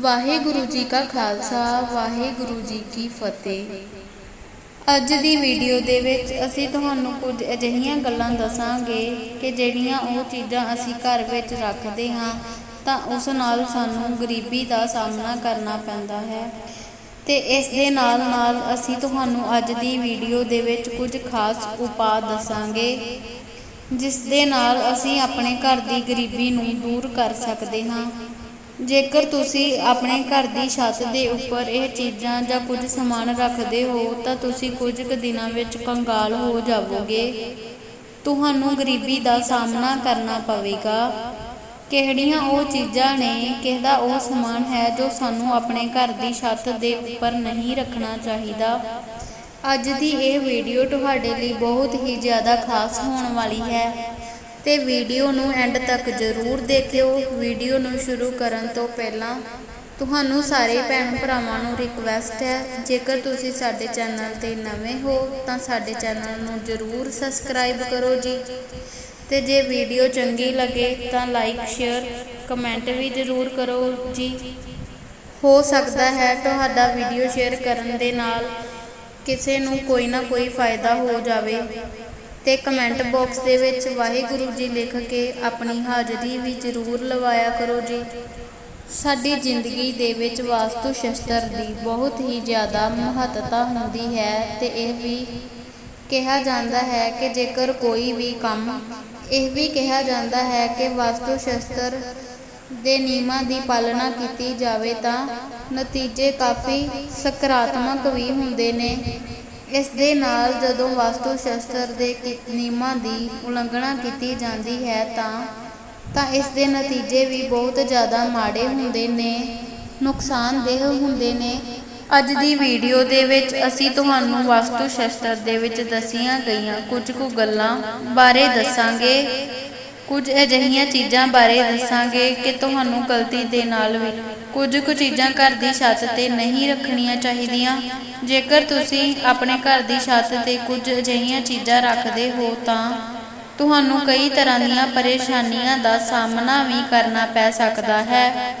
ਵਾਹਿਗੁਰੂ ਜੀ ਕਾ ਖਾਲਸਾ, ਵਾਹਿਗੁਰੂ ਜੀ ਕੀ ਫਤਿਹ। ਅੱਜ ਦੀ ਵੀਡੀਓ ਦੇ ਵਿੱਚ ਅਸੀਂ ਤੁਹਾਨੂੰ ਕੁਝ ਅਜਿਹੀਆਂ ਗੱਲਾਂ ਦੱਸਾਂਗੇ ਕਿ ਜਿਹੜੀਆਂ ਉਹ ਚੀਜ਼ਾਂ ਅਸੀਂ ਘਰ ਵਿੱਚ ਰੱਖਦੇ ਹਾਂ, ਤਾਂ ਉਸ ਨਾਲ ਸਾਨੂੰ ਗਰੀਬੀ ਦਾ ਸਾਹਮਣਾ ਕਰਨਾ ਪੈਂਦਾ ਹੈ। ਤੇ ਇਸ ਦੇ ਨਾਲ ਨਾਲ ਅਸੀਂ ਤੁਹਾਨੂੰ ਅੱਜ ਦੀ ਵੀਡੀਓ ਦੇ ਵਿੱਚ ਕੁਝ ਖਾਸ ਉਪਾਅ ਦੱਸਾਂਗੇ, ਜਿਸ ਦੇ ਨਾਲ ਅਸੀਂ ਆਪਣੇ ਘਰ ਦੀ ਗਰੀਬੀ ਨੂੰ ਦੂਰ ਕਰ ਸਕਦੇ ਹਾਂ। ਜੇਕਰ ਤੁਸੀਂ ਆਪਣੇ ਘਰ ਦੀ ਛੱਤ ਦੇ ਉੱਪਰ ਇਹ ਚੀਜ਼ਾਂ ਜਾਂ ਕੁਝ ਸਮਾਨ ਰੱਖਦੇ ਹੋ, ਤਾਂ ਤੁਸੀਂ ਕੁਝ ਕੁ ਦਿਨਾਂ ਵਿੱਚ ਕੰਗਾਲ ਹੋ ਜਾਵੋਗੇ। ਤੁਹਾਨੂੰ ਗਰੀਬੀ ਦਾ ਸਾਹਮਣਾ ਕਰਨਾ ਪਵੇਗਾ। ਕਿਹੜੀਆਂ ਉਹ ਚੀਜ਼ਾਂ ਨੇ, ਕਿਹਦਾ ਉਹ ਸਮਾਨ ਹੈ ਜੋ ਸਾਨੂੰ ਆਪਣੇ ਘਰ ਦੀ ਛੱਤ ਦੇ ਉੱਪਰ ਨਹੀਂ ਰੱਖਣਾ ਚਾਹੀਦਾ? ਅੱਜ ਦੀ ਇਹ ਵੀਡੀਓ ਤੁਹਾਡੇ ਲਈ ਬਹੁਤ ਹੀ ਜ਼ਿਆਦਾ ਖਾਸ ਹੋਣ ਵਾਲੀ ਹੈ। ਤੇ ਵੀਡੀਓ ਨੂੰ ਐਂਡ ਤੱਕ ਜ਼ਰੂਰ ਦੇਖਿਓ। ਵੀਡੀਓ ਨੂੰ ਸ਼ੁਰੂ ਕਰਨ ਤੋਂ ਪਹਿਲਾਂ ਤੁਹਾਨੂੰ ਸਾਰੇ ਭੈਣ ਭਰਾਵਾਂ ਨੂੰ ਰਿਕਵੈਸਟ ਹੈ, ਜੇਕਰ ਤੁਸੀਂ ਸਾਡੇ ਚੈਨਲ ਤੇ ਨਵੇਂ ਹੋ, ਤਾਂ ਸਾਡੇ ਚੈਨਲ ਨੂੰ ਜ਼ਰੂਰ ਸਬਸਕ੍ਰਾਈਬ ਕਰੋ ਜੀ। ਤੇ ਜੇ ਵੀਡੀਓ ਚੰਗੀ ਲੱਗੇ, ਤਾਂ ਲਾਈਕ ਸ਼ੇਅਰ ਕਮੈਂਟ ਵੀ ਜ਼ਰੂਰ ਕਰੋ ਜੀ। ਹੋ ਸਕਦਾ ਹੈ ਤੁਹਾਡਾ ਵੀਡੀਓ ਸ਼ੇਅਰ ਕਰਨ ਦੇ ਨਾਲ ਕਿਸੇ ਨੂੰ ਕੋਈ ਨਾ ਕੋਈ ਫਾਇਦਾ ਹੋ ਜਾਵੇ। ਤੇ ਕਮੈਂਟ ਬਾਕਸ ਦੇ ਵਿੱਚ ਵਾਹਿਗੁਰੂ ਜੀ ਲਿਖ ਕੇ ਆਪਣੀ ਹਾਜ਼ਰੀ ਵੀ ਜ਼ਰੂਰ ਲਵਾਇਆ ਕਰੋ ਜੀ। ਸਾਡੀ ਜ਼ਿੰਦਗੀ ਦੇ ਵਿੱਚ ਵਾਸਤੂ ਸ਼ਸਤਰ ਦੀ ਬਹੁਤ ਹੀ ਜ਼ਿਆਦਾ ਮਹੱਤਤਾ ਹੁੰਦੀ ਹੈ ਤੇ ਇਹ ਵੀ ਕਿਹਾ ਜਾਂਦਾ ਹੈ ਕਿ ਜੇਕਰ ਕੋਈ ਵੀ ਕੰਮ, ਇਹ ਵੀ ਕਿਹਾ ਜਾਂਦਾ ਹੈ ਕਿ ਵਾਸਤੂ ਸ਼ਸਤਰ ਦੇ ਨਿਯਮਾਂ ਦੀ ਪਾਲਣਾ ਕੀਤੀ ਜਾਵੇ ਤਾਂ ਨਤੀਜੇ ਕਾਫੀ ਸਕਾਰਾਤਮਕ ਵੀ ਹੁੰਦੇ ਨੇ। ਇਸ ਦੇ ਨਾਲ ਜਦੋਂ ਵਾਸਤੂ ਸ਼ਸਤਰ ਦੇ ਨਿਯਮਾਂ ਦੀ ਉਲੰਘਣਾ ਕੀਤੀ ਜਾਂਦੀ ਹੈ ਤਾਂ ਤਾਂ ਇਸ ਦੇ ਨਤੀਜੇ ਵੀ ਬਹੁਤ ਜ਼ਿਆਦਾ ਮਾੜੇ ਹੁੰਦੇ ਨੇ, ਨੁਕਸਾਨਦੇਹ ਹੁੰਦੇ ਨੇ। ਅੱਜ ਦੀ ਵੀਡੀਓ ਦੇ ਵਿੱਚ ਅਸੀਂ ਤੁਹਾਨੂੰ ਵਾਸਤੂ ਸ਼ਸਤਰ ਦੇ ਵਿੱਚ ਦੱਸੀਆਂ ਗਈਆਂ ਕੁਝ ਕੁ ਗੱਲਾਂ ਬਾਰੇ ਦੱਸਾਂਗੇ। ਕੁਝ ਅਜਿਹੀਆਂ ਚੀਜ਼ਾਂ ਬਾਰੇ ਦੱਸਾਂਗੇ ਕਿ ਤੁਹਾਨੂੰ ਗਲਤੀ ਦੇ ਨਾਲ ਵੀ ਕੁਝ ਕੁ ਚੀਜ਼ਾਂ ਘਰ ਦੀ ਛੱਤ ਤੇ ਨਹੀਂ ਰੱਖਣੀਆਂ ਚਾਹੀਦੀਆਂ। ਜੇਕਰ ਤੁਸੀਂ ਆਪਣੇ ਘਰ ਦੀ ਛੱਤ ਤੇ ਕੁਝ ਅਜਿਹੀਆਂ ਚੀਜ਼ਾਂ ਰੱਖਦੇ ਹੋ ਤਾਂ ਤੁਹਾਨੂੰ ਕਈ ਤਰ੍ਹਾਂ ਦੀਆਂ ਪਰੇਸ਼ਾਨੀਆਂ ਦਾ ਸਾਹਮਣਾ ਵੀ ਕਰਨਾ ਪੈ ਸਕਦਾ ਹੈ।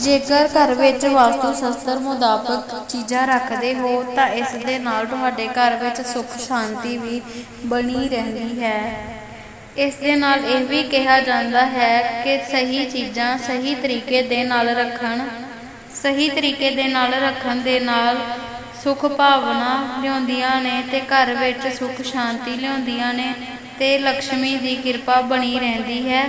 ਜੇਕਰ ਘਰ ਵਿੱਚ ਵਾਸਤੂ ਸ਼ਸਤਰ ਮੁਤਾਬਕ ਚੀਜ਼ਾਂ ਰੱਖਦੇ ਹੋ ਤਾਂ ਇਸ ਦੇ ਨਾਲ ਤੁਹਾਡੇ ਘਰ ਵਿੱਚ ਸੁੱਖ ਸ਼ਾਂਤੀ ਵੀ ਬਣੀ ਰਹਿੰਦੀ ਹੈ। ਇਸ ਦੇ ਨਾਲ ਇਹ ਵੀ ਕਿਹਾ ਜਾਂਦਾ ਹੈ ਕਿ ਸਹੀ ਚੀਜ਼ਾਂ ਸਹੀ ਤਰੀਕੇ ਦੇ ਨਾਲ ਰੱਖਣ, ਸਹੀ ਤਰੀਕੇ ਦੇ ਨਾਲ ਰੱਖਣ ਦੇ ਨਾਲ ਸੁਖ ਭਾਵਨਾ ਲਿਆਉਂਦੀਆਂ ਨੇ ਤੇ ਘਰ ਵਿੱਚ ਸੁਖ ਸ਼ਾਂਤੀ ਲਿਆਉਂਦੀਆਂ ਨੇ ਤੇ ਲక్ష్ਮੀ ਦੀ ਕਿਰਪਾ ਬਣੀ ਰਹਿੰਦੀ ਹੈ।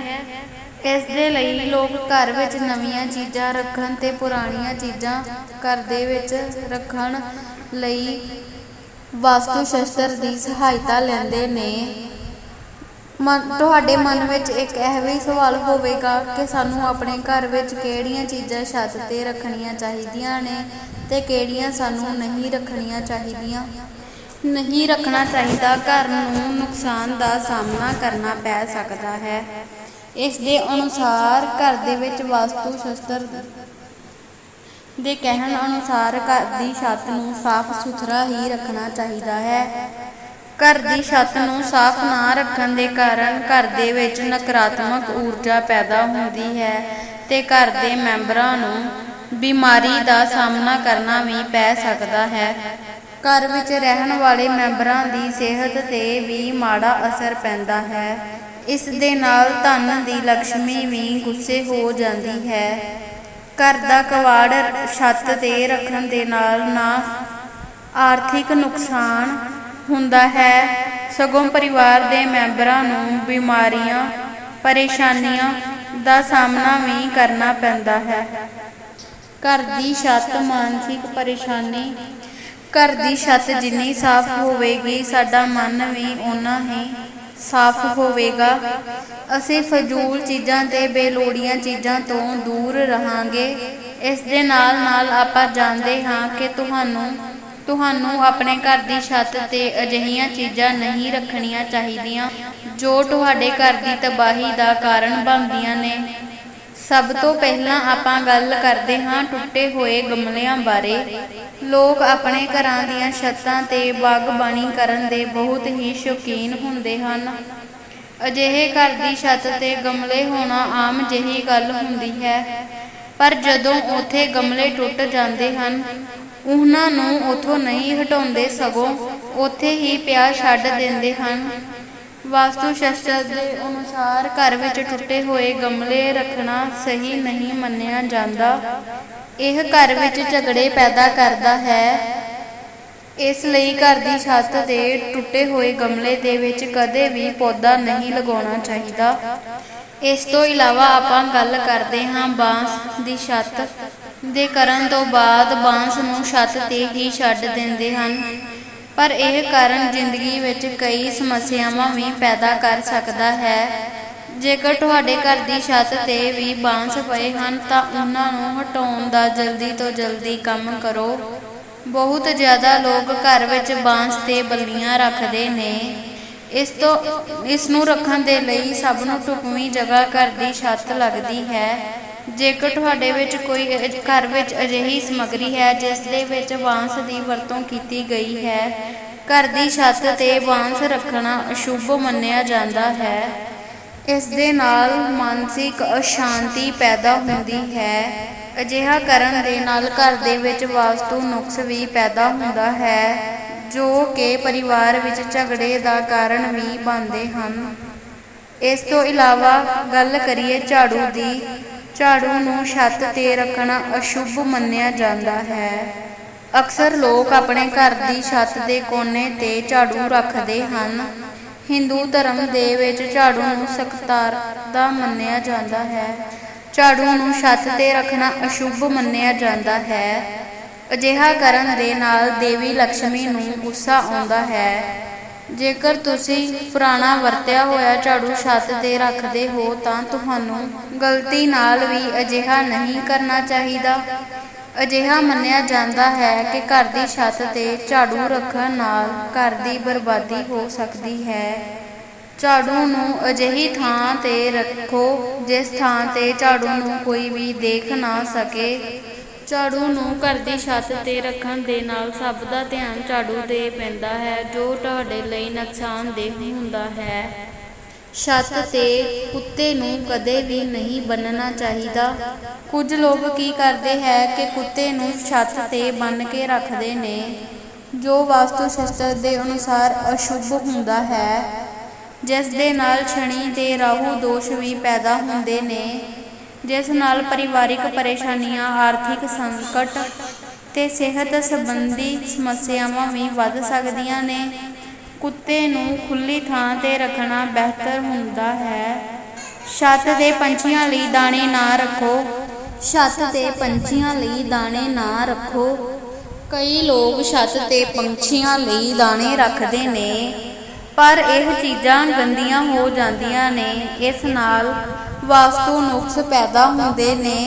ਇਸ ਦੇ ਲਈ ਲੋਕ ਘਰ ਵਿੱਚ ਨਵੀਆਂ ਚੀਜ਼ਾਂ ਰੱਖਣ ਤੇ ਪੁਰਾਣੀਆਂ ਚੀਜ਼ਾਂ ਘਰ ਦੇ ਵਿੱਚ ਰੱਖਣ ਲਈ ਵਾਸਤੂ ਸ਼ਸਤਰ ਦੀ ਸਹਾਇਤਾ ਲੈਂਦੇ ਨੇ। ਮਨ ਤੁਹਾਡੇ ਮਨ ਵਿੱਚ ਇੱਕ ਇਹ ਵੀ ਸਵਾਲ ਹੋਵੇਗਾ ਕਿ ਸਾਨੂੰ ਆਪਣੇ ਘਰ ਵਿੱਚ ਕਿਹੜੀਆਂ ਚੀਜ਼ਾਂ ਛੱਤ ਤੇ ਰੱਖਣੀਆਂ ਚਾਹੀਦੀਆਂ ਨੇ ਤੇ ਕਿਹੜੀਆਂ ਸਾਨੂੰ ਨਹੀਂ ਰੱਖਣੀਆਂ ਚਾਹੀਦੀਆਂ? ਨਹੀਂ ਰੱਖਣਾ ਚਾਹੀਦਾ, ਘਰ ਨੂੰ ਨੁਕਸਾਨ ਦਾ ਸਾਹਮਣਾ ਕਰਨਾ ਪੈ ਸਕਦਾ ਹੈ। ਇਸ ਦੇ ਅਨੁਸਾਰ ਘਰ ਦੇ ਵਿੱਚ ਵਾਸਤੂ ਸ਼ਸਤਰ ਦੇ ਕਹਿਣ ਅਨੁਸਾਰ ਘਰ ਦੀ ਛੱਤ ਨੂੰ ਸਾਫ਼ ਸੁਥਰਾ ਹੀ ਰੱਖਣਾ ਚਾਹੀਦਾ ਹੈ। ਘਰ ਦੀ ਛੱਤ ਨੂੰ ਸਾਫ਼ ਨਾ ਰੱਖਣ ਦੇ ਕਾਰਨ ਘਰ ਦੇ ਵਿੱਚ ਨਕਾਰਾਤਮਕ ਊਰਜਾ ਪੈਦਾ ਹੁੰਦੀ ਹੈ ਤੇ ਘਰ ਦੇ ਮੈਂਬਰਾਂ ਨੂੰ ਬਿਮਾਰੀ ਦਾ ਸਾਹਮਣਾ ਕਰਨਾ ਵੀ ਪੈ ਸਕਦਾ ਹੈ। ਘਰ ਵਿੱਚ ਰਹਿਣ ਵਾਲੇ ਮੈਂਬਰਾਂ ਦੀ ਸਿਹਤ ਤੇ ਵੀ ਮਾੜਾ ਅਸਰ ਪੈਂਦਾ ਹੈ। ਇਸ ਦੇ ਨਾਲ ਧਨ ਦੀ ਲక్ష్ਮੀ ਵੀ ਗੁੱਸੇ ਹੋ ਜਾਂਦੀ ਹੈ। ਘਰ ਦਾ ਕਵਾੜ ਛੱਤ ਤੇ ਰੱਖਣ ਦੇ ਨਾਲ ਨਾ ਆਰਥਿਕ ਨੁਕਸਾਨ ਹੁੰਦਾ ਹੈ। ਸਗੋਂ ਪਰਿਵਾਰ ਦੇ ਮੈਂਬਰਾਂ ਨੂੰ ਬਿਮਾਰੀਆਂ, ਪਰੇਸ਼ਾਨੀਆਂ ਦਾ ਸਾਹਮਣਾ ਵੀ ਕਰਨਾ ਪੈਂਦਾ ਹੈ। ਘਰ ਦੀ ਛੱਤ ਮਾਨਸਿਕ ਪਰੇਸ਼ਾਨੀ, ਘਰ ਦੀ ਛੱਤ ਜਿੰਨੀ ਸਾਫ਼ ਹੋਵੇਗੀ, ਸਾਡਾ ਮਨ ਵੀ ਓਨਾ ਹੀ ਸਾਫ਼ ਹੋਵੇਗਾ। ਅਸੀਂ ਫਜ਼ੂਲ ਚੀਜ਼ਾਂ ਤੇ ਬੇਲੋੜੀਆਂ ਚੀਜ਼ਾਂ ਤੋਂ ਦੂਰ ਰਹਾਂਗੇ। ਇਸ ਦੇ ਨਾਲ ਨਾਲ ਆਪਾਂ ਜਾਣਦੇ ਹਾਂ ਕਿ ਤੁਹਾਨੂੰ ਤੁਹਾਨੂੰ ਆਪਣੇ ਘਰ ਦੀ ਛੱਤ ਤੇ ਅਜਿਹੀਆਂ ਚੀਜ਼ਾਂ ਨਹੀਂ ਰੱਖਣੀਆਂ ਚਾਹੀਦੀਆਂ, ਜੋ ਤੁਹਾਡੇ ਘਰ ਦੀ ਤਬਾਹੀ ਦਾ ਕਾਰਨ ਬਣਦੀਆਂ ਨੇ। ਸਭ ਤੋਂ ਪਹਿਲਾਂ ਆਪਾਂ ਗੱਲ ਕਰਦੇ ਹਾਂ ਟੁੱਟੇ ਹੋਏ ਗਮਲਿਆਂ ਬਾਰੇ। ਲੋਕ ਆਪਣੇ ਘਰਾਂ ਦੀਆਂ ਛੱਤਾਂ ਤੇ ਬਾਗਬਾਨੀ ਕਰਨ ਦੇ ਬਹੁਤ ਹੀ ਸ਼ੌਕੀਨ ਹੁੰਦੇ ਹਨ। ਅਜਿਹੇ ਘਰ ਦੀ ਛੱਤ ਤੇ ਗਮਲੇ ਹੋਣਾ ਆਮ ਜਿਹੀ ਗੱਲ ਹੁੰਦੀ ਹੈ, ਪਰ ਜਦੋਂ ਉੱਥੇ ਗਮਲੇ ਟੁੱਟ ਜਾਂਦੇ ਹਨ ਉਹਨਾਂ ਨੂੰ ਉਥੋਂ ਨਹੀਂ ਹਟਾਉਂਦੇ ਸਗੋਂ ਉੱਥੇ ਹੀ ਪਿਆ ਛੱਡ ਦਿੰਦੇ ਹਨ। ਵਾਸਤੂ ਸ਼ਾਸਤਰ ਦੇ ਅਨੁਸਾਰ ਘਰ ਵਿੱਚ ਟੁੱਟੇ ਹੋਏ ਗਮਲੇ ਰੱਖਣਾ ਸਹੀ ਨਹੀਂ ਮੰਨਿਆ ਜਾਂਦਾ। ਇਹ ਘਰ ਵਿੱਚ ਝਗੜੇ ਪੈਦਾ ਕਰਦਾ ਹੈ। ਇਸ ਲਈ ਘਰ ਦੀ ਛੱਤ ਤੇ ਟੁੱਟੇ ਹੋਏ ਗਮਲੇ ਦੇ ਵਿੱਚ ਕਦੇ ਵੀ ਪੌਦਾ ਨਹੀਂ ਲਗਾਉਣਾ ਚਾਹੀਦਾ। ਇਸ ਤੋਂ ਇਲਾਵਾ ਆਪਾਂ ਗੱਲ ਕਰਦੇ ਹਾਂ ਬਾਂਸ ਦੀ ਛੱਤ। ਦੇ ਕਰਨ ਤੋਂ ਬਾਅਦ ਬਾਂਸ ਨੂੰ ਛੱਤ ਤੇ ਹੀ ਛੱਡ ਦਿੰਦੇ ਹਨ। ਪਰ ਇਹ ਕਾਰਨ ਜ਼ਿੰਦਗੀ ਵਿੱਚ ਕਈ ਸਮੱਸਿਆਵਾਂ ਵੀ ਪੈਦਾ ਕਰ ਸਕਦਾ ਹੈ। ਜੇਕਰ ਤੁਹਾਡੇ ਘਰ ਦੀ ਛੱਤ ਤੇ ਵੀ ਬਾਂਸ ਪਏ ਹਨ ਤਾਂ ਉਹਨਾਂ ਨੂੰ ਹਟਾਉਣ ਦਾ ਜਲਦੀ ਤੋਂ ਜਲਦੀ ਕੰਮ ਕਰੋ। ਬਹੁਤ ਜ਼ਿਆਦਾ ਲੋਕ ਘਰ ਵਿੱਚ ਬਾਂਸ ਤੇ ਬੱਲੀਆਂ ਰੱਖਦੇ ਨੇ। ਇਸ ਤੋਂ, ਇਸ ਨੂੰ ਰੱਖਣ ਦੇ ਲਈ ਸਭ ਨੂੰ ਢੁਕਵੀਂ ਜਗ੍ਹਾ ਘਰ ਦੀ ਛੱਤ ਲੱਗਦੀ ਹੈ। ਜੇਕਰ ਤੁਹਾਡੇ ਵਿੱਚ ਕੋਈ ਘਰ ਵਿੱਚ ਅਜਿਹੀ ਸਮੱਗਰੀ ਹੈ, ਜਿਸ ਦੇ ਵਿੱਚ ਬਾਂਸ ਦੀ ਵਰਤੋਂ ਕੀਤੀ ਗਈ ਹੈ, ਘਰ ਦੀ ਛੱਤ ਤੇ ਬਾਂਸ ਰੱਖਣਾ ਅਸ਼ੁਭ ਮੰਨਿਆ ਜਾਂਦਾ ਹੈ। ਇਸ ਦੇ ਨਾਲ ਮਾਨਸਿਕ ਅਸ਼ਾਂਤੀ ਪੈਦਾ ਹੁੰਦੀ ਹੈ। ਅਜਿਹਾ ਕਰਨ ਦੇ ਨਾਲ ਘਰ ਦੇ ਵਿੱਚ ਵਾਸਤੂ ਨੁਕਸ ਵੀ ਪੈਦਾ ਹੁੰਦਾ ਹੈ, ਜੋ ਕਿ ਪਰਿਵਾਰ ਵਿੱਚ ਝਗੜੇ ਦਾ ਕਾਰਨ ਵੀ ਬਣਦੇ ਹਨ। ਇਸ ਤੋਂ ਇਲਾਵਾ ਗੱਲ ਕਰੀਏ ਝਾੜੂ ਦੀ ਝਾੜੂ ਨੂੰ ਛੱਤ ਤੇ ਰੱਖਣਾ ਅਸ਼ੁਭ ਮੰਨਿਆ ਜਾਂਦਾ ਹੈ। ਅਕਸਰ ਲੋਕ ਆਪਣੇ ਘਰ ਦੀ ਛੱਤ ਦੇ ਕੋਨੇ ਤੇ ਝਾੜੂ ਰੱਖਦੇ ਹਨ। ਹਿੰਦੂ ਧਰਮ ਦੇ ਵਿੱਚ ਝਾੜੂ ਨੂੰ ਸਖਤਾਰ ਦਾ ਮੰਨਿਆ ਜਾਂਦਾ ਹੈ। ਝਾੜੂ ਨੂੰ ਛੱਤ ਤੇ ਰੱਖਣਾ ਅਸ਼ੁਭ ਮੰਨਿਆ ਜਾਂਦਾ ਹੈ। ਅਜਿਹਾ ਕਰਨ ਦੇ ਨਾਲ ਦੇਵੀ ਲక్ష్ਮੀ ਨੂੰ ਗੁੱਸਾ ਆਉਂਦਾ ਹੈ। ਜੇਕਰ ਤੁਸੀਂ ਪੁਰਾਣਾ ਵਰਤਿਆ ਹੋਇਆ ਝਾੜੂ ਛੱਤ ਤੇ ਰੱਖਦੇ ਹੋ ਤਾਂ ਤੁਹਾਨੂੰ ਗਲਤੀ ਨਾਲ ਵੀ ਅਜਿਹਾ ਨਹੀਂ ਕਰਨਾ ਚਾਹੀਦਾ। ਅਜਿਹਾ ਮੰਨਿਆ ਜਾਂਦਾ ਹੈ ਕਿ ਘਰ ਦੀ ਛੱਤ ਤੇ ਝਾੜੂ ਰੱਖਣ ਨਾਲ ਘਰ ਦੀ ਬਰਬਾਦੀ ਹੋ ਸਕਦੀ ਹੈ। ਝਾੜੂ ਨੂੰ ਅਜਿਹੀ ਥਾਂ ਤੇ ਰੱਖੋ ਜਿਸ ਥਾਂ ਤੇ ਝਾੜੂ ਨੂੰ ਕੋਈ ਵੀ ਦੇਖ ਨਾ ਸਕੇ। ਝਾੜੂ ਨੂੰ ਘਰ ਦੀ ਛੱਤ ਤੇ ਰੱਖਣ ਦੇ ਨਾਲ ਸਭ ਦਾ ਧਿਆਨ ਝਾੜੂ ਤੇ ਪੈਂਦਾ ਹੈ, ਜੋ ਤੁਹਾਡੇ ਲਈ ਨੁਕਸਾਨਦੇਹ ਹੁੰਦਾ ਹੈ। ਛੱਤ ਤੇ ਕੁੱਤੇ ਨੂੰ ਕਦੇ ਵੀ ਨਹੀਂ ਬੰਨਣਾ ਚਾਹੀਦਾ। ਕੁਝ ਲੋਕ ਕੀ ਕਰਦੇ ਹੈ ਕਿ ਕੁੱਤੇ ਨੂੰ ਛੱਤ ਤੇ ਬੰਨ ਕੇ ਰੱਖਦੇ ਨੇ, ਜੋ ਵਾਸਤੂ ਸ਼ਾਸਤਰ ਦੇ ਅਨੁਸਾਰ ਅਸ਼ੁਭ ਹੁੰਦਾ ਹੈ। ਜਿਸ ਦੇ ਨਾਲ ਸ਼ਨੀ ਤੇ ਰਾਹੂ ਦੋਸ਼ ਵੀ ਪੈਦਾ ਹੁੰਦੇ ਨੇ। ਜਿਸ ਨਾਲ ਪਰਿਵਾਰਿਕ ਪਰੇਸ਼ਾਨੀਆਂ, ਆਰਥਿਕ ਸੰਕਟ ਤੇ ਸਿਹਤ ਸੰਬੰਧੀ ਸਮੱਸਿਆਵਾਂ ਵੀ ਵੱਧ ਸਕਦੀਆਂ ਨੇ। ਕੁੱਤੇ ਨੂੰ ਖੁੱਲੀ ਥਾਂ ਤੇ ਰੱਖਣਾ ਬਿਹਤਰ ਹੁੰਦਾ ਹੈ। ਛੱਤ ਦੇ ਪੰਛੀਆਂ ਲਈ ਦਾਣੇ ਨਾ ਰੱਖੋ। ਛੱਤ ਤੇ ਪੰਛੀਆਂ ਲਈ ਦਾਣੇ ਨਾ ਰੱਖੋ। ਕਈ ਲੋਕ ਛੱਤ ਤੇ ਪੰਛੀਆਂ ਲਈ ਦਾਣੇ ਰੱਖਦੇ ਨੇ। ਪਰ ਇਹ ਚੀਜ਼ਾਂ ਗੰਦੀਆਂ ਹੋ ਜਾਂਦੀਆਂ ਨੇ। ਇਸ ਨਾਲ ਵਾਸਤੂ ਨੁਕਸ ਪੈਦਾ ਹੁੰਦੇ ਨੇ।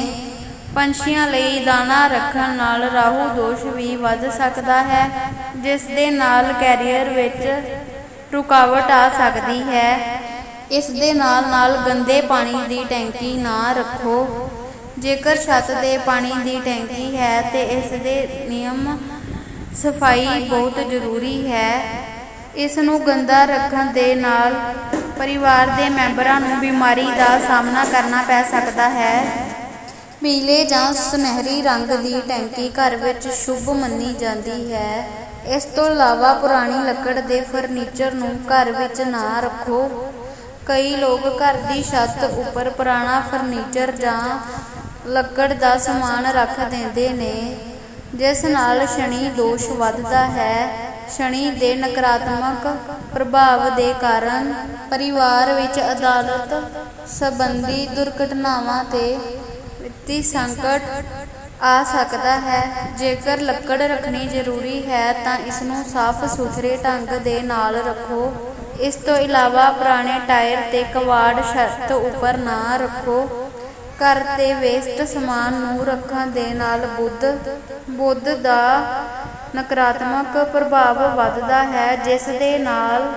ਪੰਛੀਆਂ ਲਈ ਦਾਣਾ ਰੱਖਣ ਨਾਲ ਰਾਹੂ ਦੋਸ਼ ਵੀ ਵੱਧ ਸਕਦਾ ਹੈ, ਜਿਸ ਦੇ ਨਾਲ ਕੈਰੀਅਰ ਵਿੱਚ ਰੁਕਾਵਟ ਆ ਸਕਦੀ ਹੈ। ਇਸ ਦੇ ਨਾਲ ਨਾਲ ਗੰਦੇ ਪਾਣੀ ਦੀ ਟੈਂਕੀ ਨਾ ਰੱਖੋ। ਜੇਕਰ ਛੱਤ ਦੇ ਪਾਣੀ ਦੀ ਟੈਂਕੀ ਹੈ, ਤੇ ਇਸ ਦੇ ਨਿਯਮ ਸਫ਼ਾਈ ਬਹੁਤ ਜ਼ਰੂਰੀ ਹੈ। ਇਸ ਨੂੰ ਗੰਦਾ ਰੱਖਣ ਦੇ ਨਾਲ ਪਰਿਵਾਰ ਦੇ ਮੈਂਬਰਾਂ ਨੂੰ ਬਿਮਾਰੀ ਦਾ ਸਾਹਮਣਾ ਕਰਨਾ ਪੈ ਸਕਦਾ ਹੈ। ਪੀਲੇ ਜਾਂ ਸੁਨਹਿਰੀ ਰੰਗ ਦੀ ਟੈਂਕੀ ਘਰ ਵਿੱਚ ਸ਼ੁਭ ਮੰਨੀ ਜਾਂਦੀ ਹੈ। ਇਸ ਤੋਂ ਇਲਾਵਾ ਪੁਰਾਣੀ ਲੱਕੜ ਦੇ ਫਰਨੀਚਰ ਨੂੰ ਘਰ ਵਿੱਚ ਨਾ ਰੱਖੋ। ਕਈ ਲੋਕ ਘਰ ਦੀ ਛੱਤ ਉੱਪਰ ਪੁਰਾਣਾ ਫਰਨੀਚਰ ਜਾਂ ਲੱਕੜ ਦਾ ਸਮਾਨ ਰੱਖ ਦਿੰਦੇ ਨੇ, ਜਿਸ ਨਾਲ ਸ਼ਨੀ ਦੋਸ਼ ਵੱਧਦਾ ਹੈ। ਸ਼ਨੀ ਦੇ ਨਕਾਰਾਤਮਕ ਪ੍ਰਭਾਵ ਦੇ ਕਾਰਨ ਪਰਿਵਾਰ ਵਿੱਚ ਅਦਾਲਤ ਸੰਬੰਧੀ ਦੁਰਘਟਨਾਵਾਂ ਤੇ ਵਿੱਤੀ ਸੰਕਟ ਆ ਸਕਦਾ ਹੈ। ਜੇਕਰ ਲੱਕੜ ਰੱਖਣੀ ਜ਼ਰੂਰੀ ਹੈ, ਤਾਂ ਇਸ ਨੂੰ ਸਾਫ਼ ਸੁਥਰੇ ਢੰਗ ਦੇ ਨਾਲ ਰੱਖੋ। ਇਸ ਤੋਂ ਇਲਾਵਾ ਪੁਰਾਣੇ ਟਾਇਰ ਤੇ ਕਵਾੜ ਛੱਤ ਉੱਪਰ ਨਾ ਰੱਖੋ। ਘਰ ਤੇ ਵੇਸਟ ਸਮਾਨ ਨੂੰ ਰੱਖਣ ਦੇ ਨਾਲ ਬੁੱਧ ਬੁੱਧ ਦਾ ਨਕਾਰਾਤਮਕ ਪ੍ਰਭਾਵ ਵੱਧਦਾ ਹੈ, ਜਿਸ ਦੇ ਨਾਲ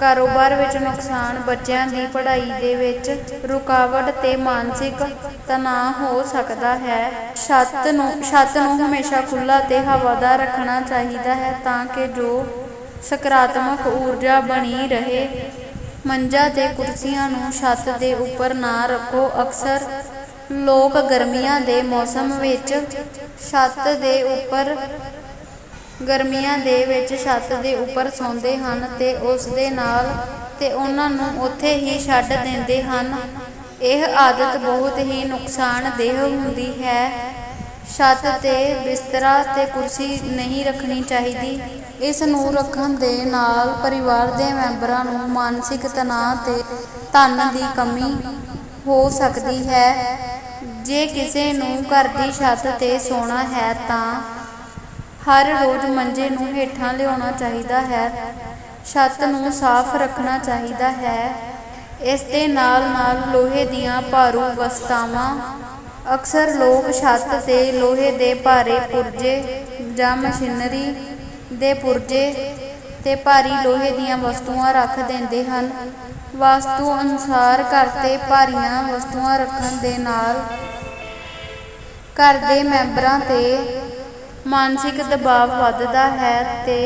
ਕਾਰੋਬਾਰ ਵਿੱਚ ਨੁਕਸਾਨ ਬੱਚਿਆਂ ਦੀ ਪੜ੍ਹਾਈ ਦੇ ਵਿੱਚ ਰੁਕਾਵਟ ਤੇ ਮਾਨਸਿਕ ਤਣਾਅ ਹੋ ਸਕਦਾ ਹੈ। ਛੱਤ ਨੂੰ ਛੱਤ ਨੂੰ ਹਮੇਸ਼ਾ ਖੁੱਲਾ ਤੇ ਹਵਾਦਾਰ ਰੱਖਣਾ ਚਾਹੀਦਾ ਹੈ ਤਾਂ ਕਿ ਜੋ ਸਕਾਰਾਤਮਕ ਊਰਜਾ ਬਣੀ ਰਹੇ, ਮੰਜਾ ਤੇ ਕੁਰਸੀਆਂ ਨੂੰ ਛੱਤ ਦੇ ਉੱਪਰ ਨਾ ਰੱਖੋ। ਅਕਸਰ ਲੋਕ ਗਰਮੀਆਂ ਦੇ ਮੌਸਮ ਵਿੱਚ ਛੱਤ ਦੇ ਉੱਪਰ ਗਰਮੀਆਂ ਦੇ ਵਿੱਚ ਛੱਤ ਦੇ ਉੱਪਰ ਸੌਂਦੇ ਹਨ ਤੇ ਉਸ ਦੇ ਨਾਲ ਤੇ ਉਹਨਾਂ ਨੂੰ ਉੱਥੇ ਹੀ ਛੱਡ ਦਿੰਦੇ ਹਨ। ਇਹ ਆਦਤ ਬਹੁਤ ਹੀ ਨੁਕਸਾਨਦੇਹ ਹੁੰਦੀ ਹੈ। ਛੱਤ ਤੇ ਬਿਸਤਰਾ ਤੇ ਕੁਰਸੀ ਨਹੀਂ ਰੱਖਣੀ ਚਾਹੀਦੀ। ਇਸ ਨੂੰ ਰੱਖਣ ਦੇ ਨਾਲ ਪਰਿਵਾਰ ਦੇ ਮੈਂਬਰਾਂ ਨੂੰ ਮਾਨਸਿਕ ਤਣਾਅ ਤੇ ਧਨ ਦੀ ਕਮੀ ਹੋ ਸਕਦੀ ਹੈ। ਜੇ ਕਿਸੇ ਨੂੰ ਘਰ ਦੀ ਛੱਤ ਤੇ ਸੌਣਾ ਹੈ ਤਾਂ ਹਰ ਰੋਜ਼ ਮੰਜੇ ਨੂੰ ਹੇਠਾਂ ਲਿਆਉਣਾ ਚਾਹੀਦਾ ਹੈ। ਛੱਤ ਨੂੰ ਸਾਫ਼ ਰੱਖਣਾ ਚਾਹੀਦਾ ਹੈ। ਇਸ ਦੇ ਨਾਲ ਨਾਲ ਲੋਹੇ ਦੀਆਂ ਭਾਰੂ ਵਸਤਾਵਾਂ। ਅਕਸਰ ਲੋਕ ਛੱਤ ਤੇ ਲੋਹੇ ਦੇ ਭਾਰੇ ਪੁਰਜੇ ਜਾਂ ਮਸ਼ੀਨਰੀ ਦੇ ਪੁਰਜੇ ਤੇ ਭਾਰੀ ਲੋਹੇ ਦੀਆਂ ਵਸਤੂਆਂ ਰੱਖ ਦਿੰਦੇ ਹਨ। ਵਾਸਤੂ ਅਨੁਸਾਰ ਘਰ ਤੇ ਭਾਰੀਆਂ ਵਸਤੂਆਂ ਰੱਖਣ ਦੇ ਨਾਲ ਘਰ ਦੇ ਮੈਂਬਰਾਂ ਤੇ ਮਾਨਸਿਕ ਦਬਾਅ ਵੱਧਦਾ ਹੈ ਤੇ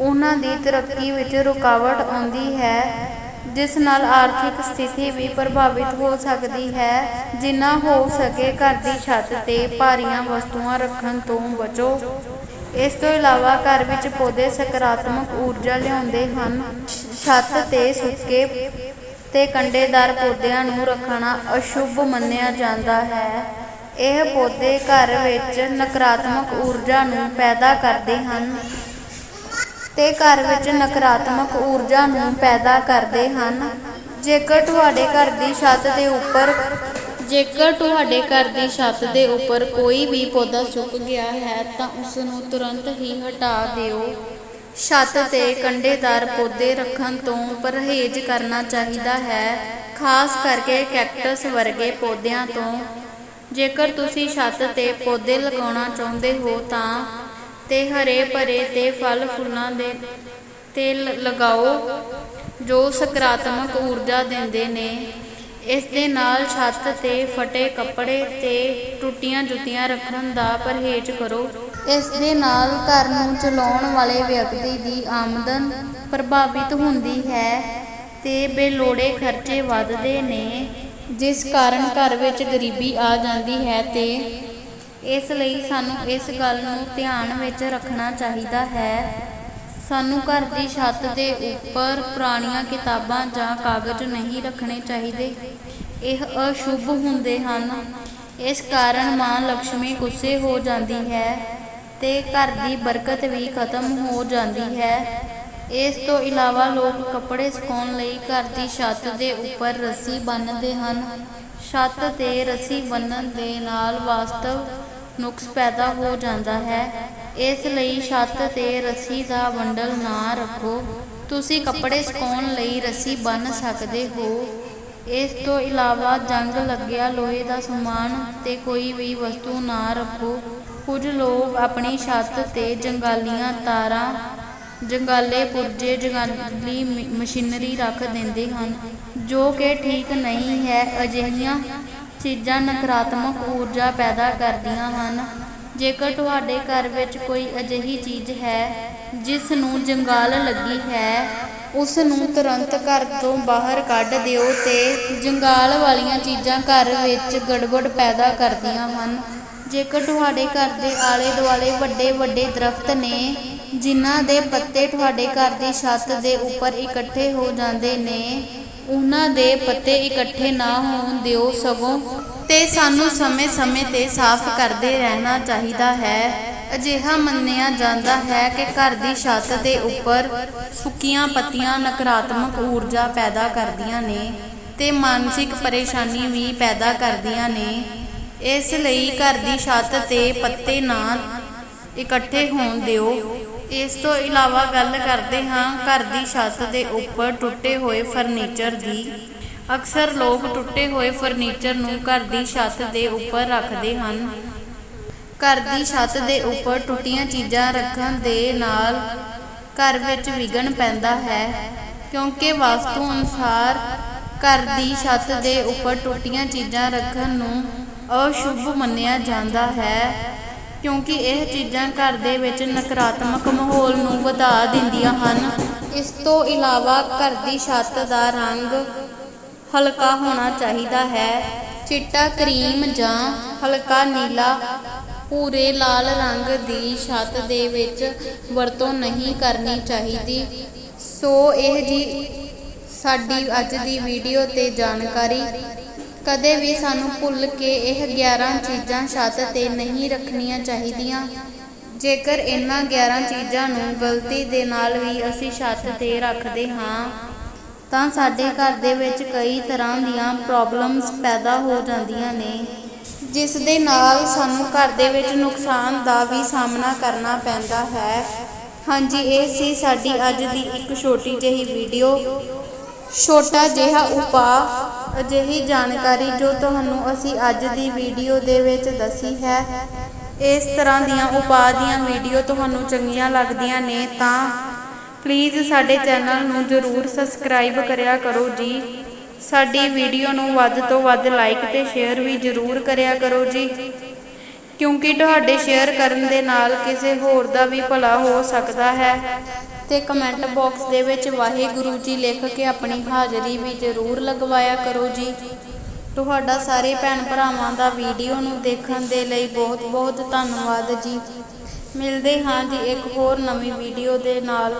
ਉਹਨਾਂ ਦੀ ਤਰੱਕੀ ਵਿੱਚ ਰੁਕਾਵਟ ਆਉਂਦੀ ਹੈ, ਜਿਸ ਨਾਲ ਆਰਥਿਕ ਸਥਿਤੀ ਵੀ ਪ੍ਰਭਾਵਿਤ ਹੋ ਸਕਦੀ ਹੈ, ਜਿੰਨਾ ਹੋ ਸਕੇ ਘਰ ਦੀ ਛੱਤ ਤੇ ਭਾਰੀਆਂ ਵਸਤੂਆਂ ਰੱਖਣ ਤੋਂ ਬਚੋ। ਇਸ ਤੋਂ ਇਲਾਵਾ ਘਰ ਵਿੱਚ ਪੌਦੇ ਸਕਾਰਾਤਮਕ ਊਰਜਾ ਲਿਆਉਂਦੇ ਹਨ। ਛੱਤ ਤੇ ਸੁੱਕੇ ਤੇ ਕੰਡੇਦਾਰ ਪੌਦਿਆਂ ਨੂੰ ਰੱਖਣਾ ਅਸ਼ੁਭ ਮੰਨਿਆ ਜਾਂਦਾ ਹੈ। ਇਹ ਪੌਦੇ ਘਰ ਵਿੱਚ ਨਕਾਰਾਤਮਕ ਊਰਜਾ ਨੂੰ ਪੈਦਾ ਕਰਦੇ ਹਨ ਤੇ ਘਰ ਵਿੱਚ ਨਕਾਰਾਤਮਕ ਊਰਜਾ ਨੂੰ ਪੈਦਾ ਕਰਦੇ ਹਨ। ਜੇਕਰ ਤੁਹਾਡੇ ਘਰ ਦੀ ਛੱਤ ਦੇ ਉੱਪਰ ਜੇਕਰ ਤੁਹਾਡੇ ਘਰ ਦੀ ਛੱਤ ਦੇ ਉੱਪਰ ਕੋਈ ਵੀ ਪੌਦਾ ਸੁੱਕ ਗਿਆ ਹੈ ਤਾਂ ਉਸ ਨੂੰ ਤੁਰੰਤ ਹੀ ਹਟਾ ਦਿਓ। ਛੱਤ ਤੇ ਕੰਡੇਦਾਰ ਪੌਦੇ ਰੱਖਣ ਤੋਂ ਪਰਹੇਜ਼ ਕਰਨਾ ਚਾਹੀਦਾ ਹੈ, ਖਾਸ ਕਰਕੇ ਕੈਕਟਸ ਵਰਗੇ ਪੌਦਿਆਂ ਤੋਂ। ਜੇਕਰ ਤੁਸੀਂ ਛੱਤ ਤੇ ਪੌਦੇ ਲਗਾਉਣਾ ਚਾਹੁੰਦੇ ਹੋ ਤਾਂ ਤੇ ਹਰੇ ਭਰੇ ਤੇ ਫਲ ਫੁੱਲਾਂ ਦੇ ਤੇ ਲ- ਲਗਾਓ, ਜੋ ਸਕਾਰਾਤਮਕ ਊਰਜਾ ਦਿੰਦੇ ਨੇ। ਇਸ ਦੇ ਨਾਲ ਛੱਤ ਤੇ ਫਟੇ ਕੱਪੜੇ ਤੇ ਟੁੱਟੀਆਂ ਜੁੱਤੀਆਂ ਰੱਖਣ ਦਾ ਪਰਹੇਜ਼ ਕਰੋ। ਇਸ ਦੇ ਨਾਲ ਘਰ ਨੂੰ ਚਲਾਉਣ ਵਾਲੇ ਵਿਅਕਤੀ ਦੀ ਆਮਦਨ ਪ੍ਰਭਾਵਿਤ ਹੁੰਦੀ ਹੈ ਤੇ ਬੇਲੋੜੇ ਖਰਚੇ ਵੱਧਦੇ ਨੇ। ਜਿਸ ਕਾਰਨ ਘਰ ਵਿੱਚ ਗਰੀਬੀ ਆ ਜਾਂਦੀ ਹੈ ਤੇ ਇਸ ਲਈ ਸਾਨੂੰ ਇਸ ਗੱਲ ਨੂੰ ਧਿਆਨ ਵਿੱਚ ਰੱਖਣਾ ਚਾਹੀਦਾ ਹੈ। ਸਾਨੂੰ ਘਰ ਦੀ ਛੱਤ ਦੇ ਉੱਪਰ ਪੁਰਾਣੀਆਂ ਕਿਤਾਬਾਂ ਜਾਂ ਕਾਗਜ਼ ਨਹੀਂ ਰੱਖਣੇ ਚਾਹੀਦੇ। ਇਹ ਅਸ਼ੁਭ ਹੁੰਦੇ ਹਨ। ਇਸ ਕਾਰਨ ਮਾਂ ਲక్ష్ਮੀ ਗੁੱਸੇ ਹੋ ਜਾਂਦੀ ਹੈ ਤੇ ਘਰ ਦੀ ਬਰਕਤ ਵੀ ਖਤਮ ਹੋ ਜਾਂਦੀ ਹੈ। ਇਸ ਤੋਂ ਇਲਾਵਾ ਲੋਕ ਕੱਪੜੇ ਸੁਕਾਉਣ ਲਈ ਘਰ ਦੀ ਛੱਤ ਦੇ ਉੱਪਰ ਰੱਸੀ ਬੰਨ੍ਹਦੇ ਹਨ। ਛੱਤ ਤੇ ਰੱਸੀ ਬੰਨ੍ਹਣ ਦੇ ਨਾਲ ਵਾਸਤਵ ਨੁਕਸ ਪੈਦਾ ਹੋ ਜਾਂਦਾ ਹੈ। ਇਸ ਲਈ ਛੱਤ ਤੇ ਰੱਸੀ ਦਾ ਬੰਡਲ ਨਾ ਰੱਖੋ। ਤੁਸੀਂ ਕੱਪੜੇ ਸੁਕਾਉਣ ਲਈ ਰੱਸੀ ਬੰਨ੍ਹ ਸਕਦੇ ਹੋ। ਇਸ ਤੋਂ ਇਲਾਵਾ ਜੰਗ ਲੱਗਿਆ ਲੋਹੇ ਦਾ ਸਮਾਨ ਤੇ ਕੋਈ ਵੀ ਵਸਤੂ ਨਾ ਰੱਖੋ। ਕੁਝ ਲੋਕ ਆਪਣੀ ਛੱਤ ਤੇ ਜੰਗਾਲੀਆਂ ਤਾਰਾਂ ਜੰਗਾਲੇ ਪੁਰਜੇ ਜੰਗਾਲੀ ਮ- ਮਸ਼ੀਨਰੀ ਰੱਖ ਦਿੰਦੇ ਹਨ, ਜੋ ਕਿ ਠੀਕ ਨਹੀਂ ਹੈ, ਅਜਿਹੀਆਂ ਚੀਜ਼ਾਂ ਨਕਾਰਾਤਮਕ ਊਰਜਾ ਪੈਦਾ ਕਰਦੀਆਂ ਹਨ। ਜੇਕਰ ਤੁਹਾਡੇ ਘਰ ਵਿੱਚ ਕੋਈ ਅਜਿਹੀ ਚੀਜ਼ ਹੈ, ਜਿਸ ਨੂੰ ਜੰਗਾਲ ਲੱਗੀ ਹੈ, ਉਸ ਨੂੰ ਤੁਰੰਤ ਘਰ ਤੋਂ ਬਾਹਰ ਕੱਢ ਦਿਓ ਤੇ ਜੰਗਾਲ ਵਾਲੀਆਂ ਚੀਜ਼ਾਂ ਘਰ ਵਿੱਚ ਗੜਬੜ ਪੈਦਾ ਕਰਦੀਆਂ ਹਨ। ਜੇਕਰ ਤੁਹਾਡੇ ਘਰ ਦੇ ਆਲੇ ਦੁਆਲੇ ਵੱਡੇ ਵੱਡੇ ਦਰਖਤ ਨੇ ਜਿਨ੍ਹਾਂ ਦੇ ਪੱਤੇ ਤੁਹਾਡੇ ਘਰ ਦੀ ਛੱਤ ਦੇ ਉੱਪਰ ਇਕੱਠੇ ਹੋ ਜਾਂਦੇ ਨੇ, ਉਹਨਾਂ ਦੇ ਪੱਤੇ ਇਕੱਠੇ ਨਾ ਹੋਣ ਦਿਓ ਸਗੋਂ। ਤੇ ਸਾਨੂੰ ਸਮੇਂ-ਸਮੇਂ ਤੇ ਸਾਫ਼ ਕਰਦੇ ਰਹਿਣਾ ਚਾਹੀਦਾ ਹੈ। ਅਜਿਹਾ ਮੰਨਿਆ ਜਾਂਦਾ ਹੈ ਕਿ ਘਰ ਦੀ ਛੱਤ ਦੇ ਉੱਪਰ ਸੁੱਕੀਆਂ ਪੱਤੀਆਂ ਨਕਾਰਾਤਮਕ ਊਰਜਾ ਪੈਦਾ ਕਰਦੀਆਂ ਨੇ ਤੇ ਮਾਨਸਿਕ ਪਰੇਸ਼ਾਨੀ ਵੀ ਪੈਦਾ ਕਰਦੀਆਂ ਨੇ। ਇਸ ਲਈ ਘਰ ਦੀ ਛੱਤ ਤੇ ਪੱਤੇ ਨਾ ਇਕੱਠੇ ਹੋਣ ਦਿਓ। ਇਸ ਤੋਂ ਇਲਾਵਾ ਗੱਲ ਕਰਦੇ ਹਾਂ ਘਰ ਦੀ ਛੱਤ ਦੇ ਉੱਪਰ ਟੁੱਟੇ ਹੋਏ ਫਰਨੀਚਰ ਦੀ। ਅਕਸਰ ਲੋਕ ਟੁੱਟੇ ਹੋਏ ਫਰਨੀਚਰ ਨੂੰ ਘਰ ਦੀ ਛੱਤ ਦੇ ਉੱਪਰ ਰੱਖਦੇ ਹਨ। ਘਰ ਦੀ ਛੱਤ ਦੇ ਉੱਪਰ ਟੁੱਟੀਆਂ ਚੀਜ਼ਾਂ ਰੱਖਣ ਦੇ ਨਾਲ ਘਰ ਵਿੱਚ ਵਿਗਨ ਪੈਂਦਾ ਹੈ, ਕਿਉਂਕਿ ਵਾਸਤੂ ਅਨੁਸਾਰ ਘਰ ਦੀ ਛੱਤ ਦੇ ਉੱਪਰ ਟੁੱਟੀਆਂ ਚੀਜ਼ਾਂ ਰੱਖਣ ਨੂੰ ਅਸ਼ੁਭ ਮੰਨਿਆ ਜਾਂਦਾ ਹੈ। ਕਿਉਂਕਿ ਇਹ ਚੀਜ਼ਾਂ ਘਰ ਦੇ ਵਿੱਚ ਨਕਾਰਾਤਮਕ ਮਾਹੌਲ ਨੂੰ ਵਧਾ ਦਿੰਦੀਆਂ ਹਨ। ਇਸ ਤੋਂ ਇਲਾਵਾ ਘਰ ਦੀ ਛੱਤ ਦਾ ਰੰਗ ਹਲਕਾ ਹੋਣਾ ਚਾਹੀਦਾ ਹੈ। ਚਿੱਟਾ ਕਰੀਮ ਜਾਂ ਹਲਕਾ ਨੀਲਾ ਪੂਰੇ ਲਾਲ ਰੰਗ ਦੀ ਛੱਤ ਦੇ ਵਿੱਚ ਵਰਤੋਂ ਨਹੀਂ ਕਰਨੀ ਚਾਹੀਦੀ। ਸੋ ਇਹ ਜੀ ਸਾਡੀ ਅੱਜ ਦੀ ਵੀਡੀਓ ਤੇ ਜਾਣਕਾਰੀ। ਕਦੇ ਵੀ ਸਾਨੂੰ ਭੁੱਲ ਕੇ ਇਹ 11 ਚੀਜ਼ਾਂ ਛੱਤ ਤੇ ਨਹੀਂ ਰੱਖਣੀਆਂ ਚਾਹੀਦੀਆਂ। ਜੇਕਰ ਇਹਨਾਂ 11 ਚੀਜ਼ਾਂ ਨੂੰ ਗਲਤੀ ਦੇ ਨਾਲ ਵੀ ਅਸੀਂ ਛੱਤ ਤੇ ਰੱਖਦੇ ਹਾਂ, ਤਾਂ ਸਾਡੇ ਘਰ ਦੇ ਵਿੱਚ ਕਈ ਤਰ੍ਹਾਂ ਦੀਆਂ ਪ੍ਰੋਬਲਮਸ ਪੈਦਾ ਹੋ ਜਾਂਦੀਆਂ ਨੇ, ਜਿਸ ਦੇ ਨਾਲ ਸਾਨੂੰ ਘਰ ਦੇ ਵਿੱਚ ਨੁਕਸਾਨ ਦਾ ਵੀ ਸਾਹਮਣਾ ਕਰਨਾ ਪੈਂਦਾ ਹੈ। ਹਾਂਜੀ, ਇਹ ਸੀ ਸਾਡੀ ਅੱਜ ਦੀ ਇੱਕ ਛੋਟੀ ਜਿਹੀ ਵੀਡੀਓ ਛੋਟਾ ਜਿਹਾ ਉਪਾਅ, ਅਜਿਹੀ ਜਾਣਕਾਰੀ ਜੋ ਤੁਹਾਨੂੰ ਅਸੀਂ ਅੱਜ ਦੀ ਵੀਡੀਓ ਦੇ ਵਿੱਚ ਦੱਸੀ ਹੈ। ਇਸ ਤਰ੍ਹਾਂ ਦੀਆਂ ਉਪਾਅ ਦੀਆਂ ਵੀਡੀਓ ਤੁਹਾਨੂੰ ਚੰਗੀਆਂ ਲੱਗਦੀਆਂ ਨੇ ਤਾਂ ਪਲੀਜ਼ ਸਾਡੇ ਚੈਨਲ ਨੂੰ ਜ਼ਰੂਰ ਸਬਸਕ੍ਰਾਈਬ ਕਰਿਆ ਕਰੋ ਜੀ। ਸਾਡੀ ਵੀਡੀਓ ਨੂੰ ਵੱਧ ਤੋਂ ਵੱਧ ਲਾਈਕ ਤੇ ਸ਼ੇਅਰ ਵੀ ਜ਼ਰੂਰ ਕਰਿਆ ਕਰੋ ਜੀ। ਕਿਉਂਕਿ ਤੁਹਾਡੇ ਸ਼ੇਅਰ ਕਰਨ ਦੇ ਨਾਲ ਕਿਸੇ ਹੋਰ ਦਾ ਵੀ ਭਲਾ ਹੋ ਸਕਦਾ ਹੈ। ਤੇ ਕਮੈਂਟ ਬਾਕਸ ਦੇ ਵਿੱਚ ਵਾਹਿਗੁਰੂ ਜੀ ਲਿਖ ਕੇ ਆਪਣੀ ਹਾਜ਼ਰੀ ਵੀ ਜ਼ਰੂਰ ਲਗਵਾਇਆ ਕਰੋ ਜੀ। ਤੁਹਾਡਾ ਸਾਰੇ ਭੈਣ ਭਰਾਵਾਂ ਦਾ ਵੀਡੀਓ ਨੂੰ ਦੇਖਣ ਦੇ ਲਈ ਬਹੁਤ ਬਹੁਤ ਧੰਨਵਾਦ ਜੀ। ਮਿਲਦੇ ਹਾਂ ਜੀ ਇੱਕ ਹੋਰ ਨਵੀਂ ਵੀਡੀਓ ਦੇ ਨਾਲ।